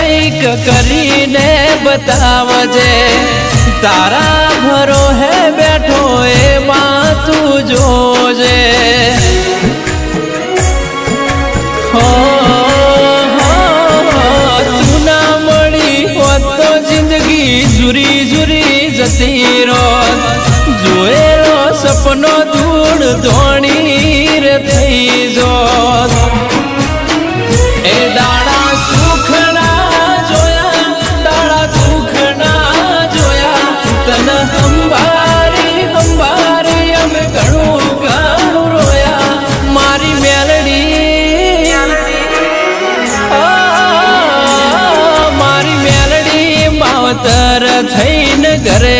કરજે કંઈક કરીને બતાવજે તારા ભરો હે બેઠો એમાં તું જોજે હો, હો, તું ના મળી હોત તો જિંદગી જુરી જુરી જતી રોત જોયેલો સપનો ધૂળ ધોણી રે થઈ જોત તૈયાર થઈને ઘરે